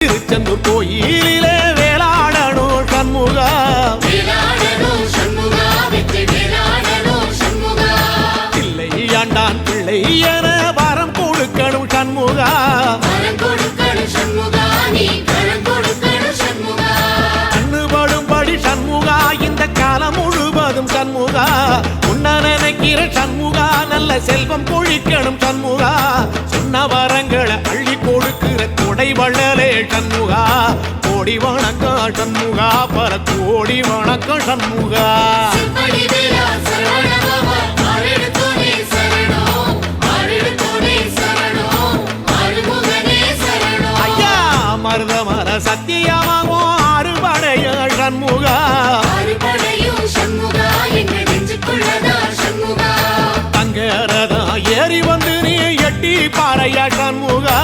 திருச்செந்தூர் கோயிலிலே வெற்றி வேலாடனோ சண்முகா. பிள்ளை என வரம் கொடுக்கணும் சண்முகா. கண்ணுபடும்படி சண்முகா இந்த காலம் முழுவதும் சண்முகா. உன்ன நினைக்கிற சண்முகா நல்ல செல்வம் பொழிக்கணும் சண்முகா. கொடை வள்ளலே சண்முகா கோடி வணக்கம் சண்முகா பல கோடி வணக்கம் சண்முகா. ஐயா மருதமர சத்தியமாகும் அறுபடைய சண்முகா. தங்கரதா ஏறி வந்து நீ எட்டி பாறையா சண்முகா.